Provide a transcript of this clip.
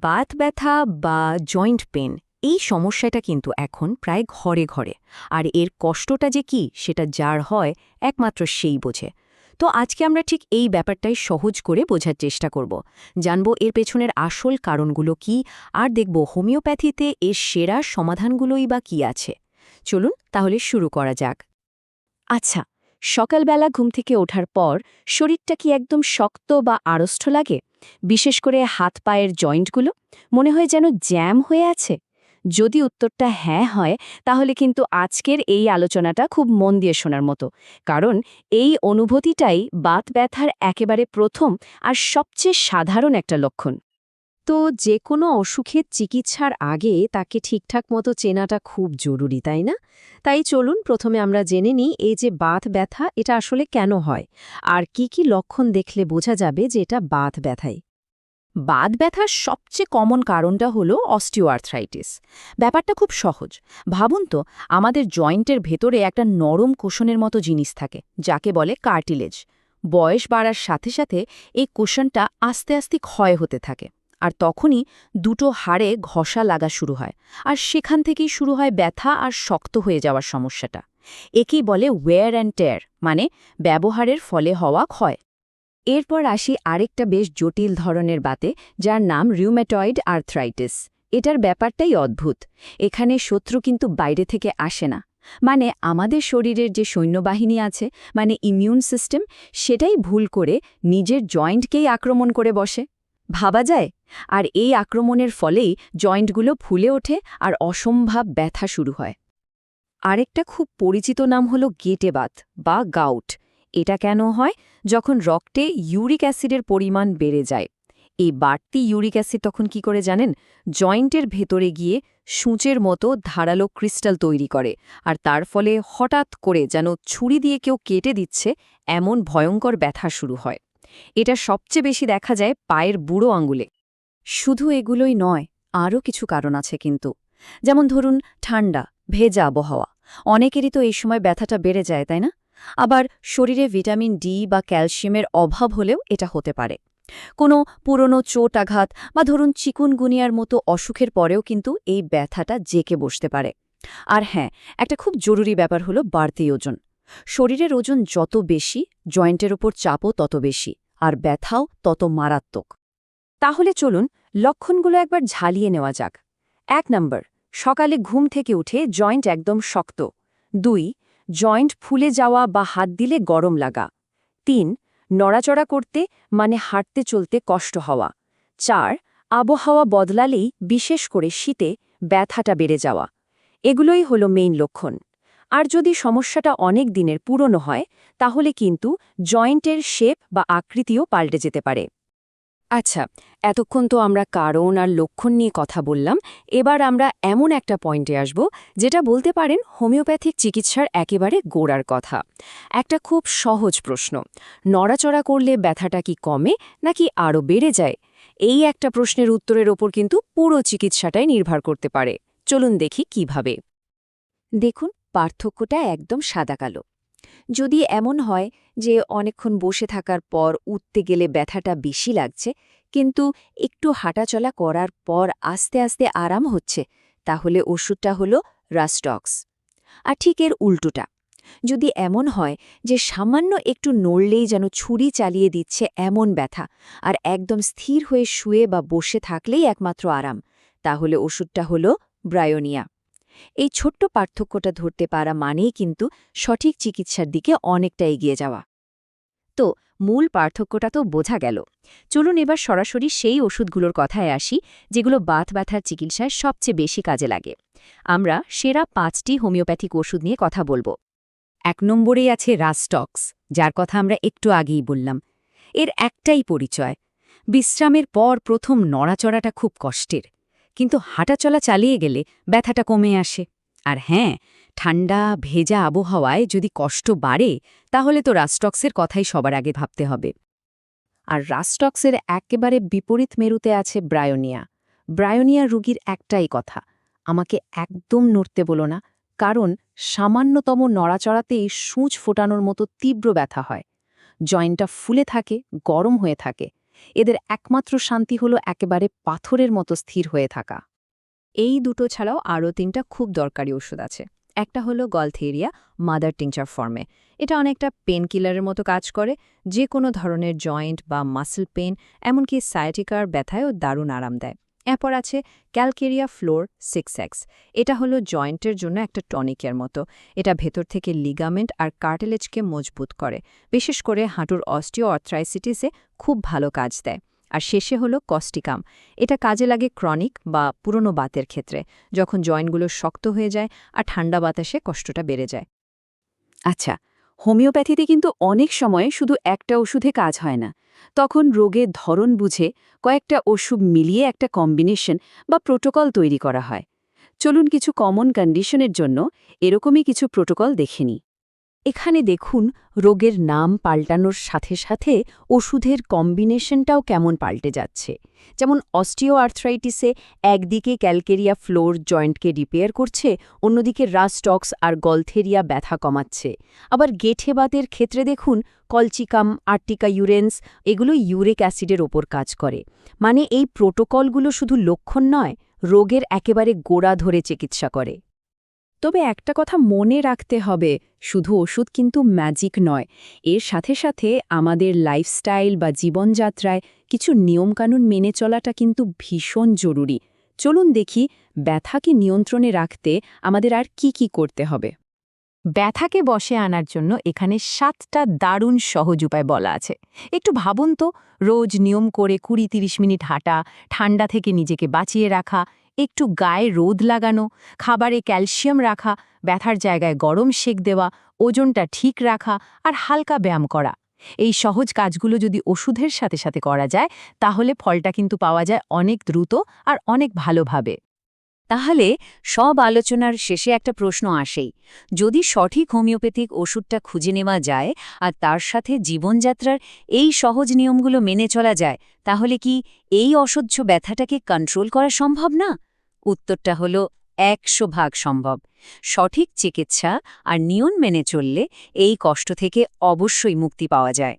বাত ব্যথা বা joint pain এই সমস্যাটা কিন্তু এখন প্রায় ঘরে ঘরে। আর এর কষ্টটা যে কি, সেটা যার হয়, একমাত্র সেই বোঝে। তো আজকে আমরা ঠিক এই ব্যাপারটাই সহজ করে বোঝার চেষ্টা করব। জানব এর পেছনের আসল কারণগুলো কি, আর দেখব হোমিওপ্যাথিতে এর সেরা সমাধানগুলোই বা কি আছে। চলুন তাহলে শুরু করা যাক। আচ্ছা সকালবেলা ঘুম থেকে ওঠার পর শরীরটা কি একদম শক্ত বা আড়ষ্ট লাগে? বিশেষ করে হাত পায়ের জয়েন্টগুলো মনে হয় যেন জ্যাম হয়ে আছে। যদি উত্তরটা হ্যাঁ হয়, তাহলে কিন্তু আজকের এই আলোচনাটা খুব মন দিয়ে শোনার মতো। কারণ এই অনুভূতিটাই বাত ব্যথার একেবারে প্রথম আর সবচেয়ে সাধারণ একটা লক্ষণ। তো যে কোনো অসুখের চিকিৎসার আগে তাকে ঠিকঠাক মতো চেনাটা খুব জরুরি, তাই না? তাই চলুন প্রথমে আমরা জেনে নিই এই যে বাত ব্যথা, এটা আসলে কেন হয়? আর কি কি লক্ষণ দেখলে বোঝা যাবে যে এটা বাত ব্যথাই বাত ব্যথার সবচেয়ে কমন কারণটা হলো অস্টিওআর্থ্রাইটিস। ব্যাপারটা খুব সহজ। ভাবুন তো, আমাদের জয়েন্টের ভেতরে একটা নরম কোষণের মতো জিনিস থাকে, যাকে বলে কার্টিলেজ। বয়স বাড়ার সাথে সাথে এই কোষণটা আস্তে আস্তে ক্ষয় হতে থাকে। আর তখনই দুটো হাড়ে ঘষা লাগা শুরু হয়। আর সেখান থেকেই শুরু হয় ব্যথা আর শক্ত হয়ে যাওয়ার সমস্যাটা। একেই বলে ওয়্যার অ্যান্ড টেয়ার মানে ব্যবহারের ফলে হওয়া ক্ষয়। এরপর আসি আরেকটা বেশ জটিল ধরনের বাতে, যার নাম রিউমেটয়েড আর্থ্রাইটিস এটার ব্যাপারটাই অদ্ভুত। এখানে শত্রু কিন্তু বাইরে থেকে আসে না। মানে আমাদের শরীরের যে সৈন্যবাহিনী আছে মানে ইমিউন সিস্টেম সেটাই ভুল করে নিজের জয়েন্টকেই আক্রমণ করে বসে। ভাবা যায়, আর এই আক্রমণের ফলেই জয়েন্টগুলো ফুলে ওঠে আর অসম্ভব ব্যথা শুরু হয়। আরেকটা খুব পরিচিত নাম হলো গেটেবাত বা গাউট। এটা কেন হয়? যখন রক্তে ইউরিক অ্যাসিডের পরিমাণ বেড়ে যায়। এই বাড়তি ইউরিক অ্যাসিড তখন কি করে জানেন? জয়েন্টের ভেতরে গিয়ে সূচের মতো ধারালো ক্রিস্টাল তৈরি করে, আর তার ফলে হঠাৎ করে যেন ছুরি দিয়ে কেউ কেটে দিচ্ছে, এমন ভয়ঙ্কর ব্যথা শুরু হয়। এটা সবচেয়ে বেশি দেখা যায় পায়ের বুড়ো আঙ্গুলে শুধু এগুলোই নয়, আরও কিছু কারণ আছে কিন্তু। যেমন ধরুন, ঠান্ডা, ভেজা আবহাওয়া। অনেকেরই তো এই সময় ব্যথাটা বেড়ে যায়, তাই না? আবার শরীরে ভিটামিন ডি বা ক্যালসিয়ামের অভাব হলেও এটা হতে পারে। কোনো পুরনো চোট আঘাত বা ধরুন, চিকুনগুনিয়ার মতো অসুখের পরেও কিন্তু এই ব্যথাটা জেকে বসতে পারে। আর হ্যাঁ একটা খুব জরুরি ব্যাপার হলো বাড়তি ওজন। শরীরের ওজন যত বেশি, জয়েন্টের ওপর চাপও তত বেশি। আর ব্যথাও তত মারাত্মক। তাহলে চলুন লক্ষণগুলো একবার ঝালিয়ে নেওয়া যাক। এক নম্বর, সকালে ঘুম থেকে উঠে জয়েন্ট একদম শক্ত। দুই, জয়েন্ট ফুলে যাওয়া বা হাত দিলে গরম লাগা। তিন, নড়াচড়া করতে মানে হাঁটতে চলতে কষ্ট হওয়া। চার, আবহাওয়া বদলালেই, বিশেষ করে শীতে, ব্যথাটা বেড়ে যাওয়া। এগুলোই হলো মেইন লক্ষণ। আর যদি সমস্যাটা অনেক দিনের পুরনো হয়, তাহলে কিন্তু জয়েন্টের শেপ বা আকৃতিও পাল্টে যেতে পারে। আচ্ছা এতক্ষণ তো আমরা কারণ আর লক্ষণ নিয়ে কথা বললাম, এবার আমরা এমন একটা পয়েন্টে আসব, যেটা বলতে পারেন হোমিওপ্যাথিক চিকিৎসার একেবারে গোড়ার কথা। একটা খুব সহজ প্রশ্ন, নড়াচড়া করলে ব্যথাটা কি কমে নাকি আরও বেড়ে যায়? এই একটা প্রশ্নের উত্তরের ওপর কিন্তু পুরো চিকিৎসাটাই নির্ভর করতে পারে। চলুন দেখি কীভাবে। দেখুন পার্থক্যটা একদম সাদাকালো যদি এমন হয় যে অনেকক্ষণ বসে থাকার পর উঠতে গেলে ব্যথাটা বেশি লাগছে, কিন্তু একটু হাঁটাচলা করার পর আস্তে আস্তে আরাম হচ্ছে, তাহলে ওষুধটা হলো রাস্টক্স। আর ঠিক এর উল্টোটা, যদি এমন হয় যে সামান্য একটু নড়লেই যেন ছুরি চালিয়ে দিচ্ছে এমন ব্যথা, আর একদম স্থির হয়ে শুয়ে বা বসে থাকলেই একমাত্র আরাম, তাহলে ওষুধটা হলো ব্রায়োনিয়া। এই ছোট্ট পার্থক্যটা ধরতে পারা মানেই কিন্তু সঠিক চিকিৎসার দিকে অনেকটা এগিয়ে যাওয়া। তো, মূল পার্থক্যটা তো বোঝা গেল। চলুন এবার সরাসরি সেই ওষুধগুলোর কথায় আসি, যেগুলো বাত ব্যথার চিকিৎসায় সবচেয়ে বেশি কাজে লাগে। আমরা সেরা পাঁচটি হোমিওপ্যাথিক ওষুধ নিয়ে কথা বলব। এক নম্বরেই আছে রাস্টক্স যার কথা আমরা একটু আগেই বললাম। এর একটাই পরিচয়, বিশ্রামের পর প্রথম নড়াচড়াটা খুব কষ্টের। কিন্তু হাঁটাচলা চালিয়ে গেলে ব্যথাটা কমে আসে। আর হ্যাঁ ঠান্ডা, ভেজা আবহাওয়ায় যদি কষ্ট বাড়ে, তাহলে তো রাস্টক্সের কথাই সবার আগে ভাবতে হবে। আর রাস্টক্সের একেবারে বিপরীত মেরুতে আছে ব্রায়োনিয়া। ব্রায়োনিয়া রুগীর একটাই কথা, আমাকে একদম নড়তে বলো না, কারণ সামান্যতম নড়াচড়াতেই সূচ ফোটানোর মতো তীব্র ব্যথা হয়। জয়েন্টটা ফুলে থাকে, গরম হয়ে থাকে এদের একমাত্র শান্তি হলো একেবারে পাথরের মতো স্থির হয়ে থাকা। এই দুটো ছাড়াও আরও তিনটা খুব দরকারি ওষুধ আছে। একটা হলো গলথেরিয়া, মাদার টিংচার ফর্মে। এটা অনেকটা পেন কিলারের মতো কাজ করে, যে কোনো ধরনের জয়েন্ট বা মাসল পেন এমনকি সায়াটিকার ব্যথায়ও দারুণ আরাম দেয়। এরপর আছে ক্যালকেরিয়া ফ্লোর সিক্স এক্স। এটা হলো জয়েন্টের জন্য একটা টনিকের মতো। এটা ভেতর থেকে লিগামেন্ট আর কার্টেলেজকে মজবুত করে। বিশেষ করে হাঁটুর অস্টিও অর্থ্রাইসিটিসে খুব ভালো কাজ দেয়। আর শেষে হলো কস্টিকাম। এটা কাজে লাগে ক্রনিক বা পুরনো বাতের ক্ষেত্রে। যখন জয়েন্টগুলো শক্ত হয়ে যায় আর ঠান্ডা বাতাসে কষ্টটা বেড়ে যায়। আচ্ছা হোমিওপ্যাথিতে কিন্তু অনেক সময় শুধু একটা ওষুধে কাজ হয় না। তখন রোগের ধরন বুঝে কয়েকটা ওষুধ মিলিয়ে একটা কম্বিনেশন বা প্রোটোকল তৈরি করা হয়। চলুন কিছু কমন কন্ডিশনের জন্য এরকমই কিছু প্রোটোকল দেখে নিই। এখানে দেখুন রোগের নাম পাল্টানোর সাথে সাথে ওষুধের কম্বিনেশনটাও কেমন পাল্টে যাচ্ছে। যেমন অস্টিও আর্থ্রাইটিসে একদিকে ক্যালকেরিয়া ফ্লোর জয়েন্টকে রিপেয়ার করছে, অন্যদিকে রাস্টক্স আর গলথেরিয়া ব্যথা কমাচ্ছে। আবার গেঠেবাতের ক্ষেত্রে দেখুন কলচিকাম, আর্টিকা ইউরেন্স এগুলো ইউরিক অ্যাসিডের ওপর কাজ করে। মানে এই প্রোটোকলগুলো শুধু লক্ষণ নয়, রোগের একেবারে গোড়া ধরে চিকিৎসা করে। তবে একটা কথা মনে রাখতে হবে, শুধু ওষুধ কিন্তু ম্যাজিক নয়। এর সাথে সাথে আমাদের লাইফস্টাইল বা জীবনযাত্রায় কিছু নিয়মকানুন মেনে চলাটা কিন্তু ভীষণ জরুরি। চলুন দেখি ব্যথাকে নিয়ন্ত্রণে রাখতে আমাদের আর কি কি করতে হবে। ব্যথাকে বসে আনার জন্য এখানে সাতটা দারুণ সহজ উপায় বলা আছে। একটু ভাবুন তো, রোজ নিয়ম করে কুড়ি তিরিশ মিনিট হাঁটা, ঠান্ডা থেকে নিজেকে বাঁচিয়ে রাখা একটু গায়ে রোদ লাগানো, খাবারে ক্যালসিয়াম রাখা, ব্যথার জায়গায় গরম সেক দেওয়া, ওজনটা ঠিক রাখা আর হালকা ব্যায়াম করা। এই সহজ কাজগুলো যদি ওষুধের সাথে সাথে করা যায়, তাহলে ফলটা কিন্তু পাওয়া যায় অনেক দ্রুত আর অনেক ভালোভাবে। তাহলে সব আলোচনার শেষে একটা প্রশ্ন আসেই। যদি সঠিক হোমিওপ্যাথিক ওষুধটা খুঁজে নেওয়া যায় আর তার সাথে জীবনযাত্রার এই সহজ নিয়মগুলো মেনে চলা যায়, তাহলে কি এই অসহ্য ব্যথাটাকে কন্ট্রোল করা সম্ভব না? উত্তরটা হলো একশো ভাগ সম্ভব। সঠিক চিকিৎসা আর নিয়ম মেনে চললে এই কষ্ট থেকে অবশ্যই মুক্তি পাওয়া যায়।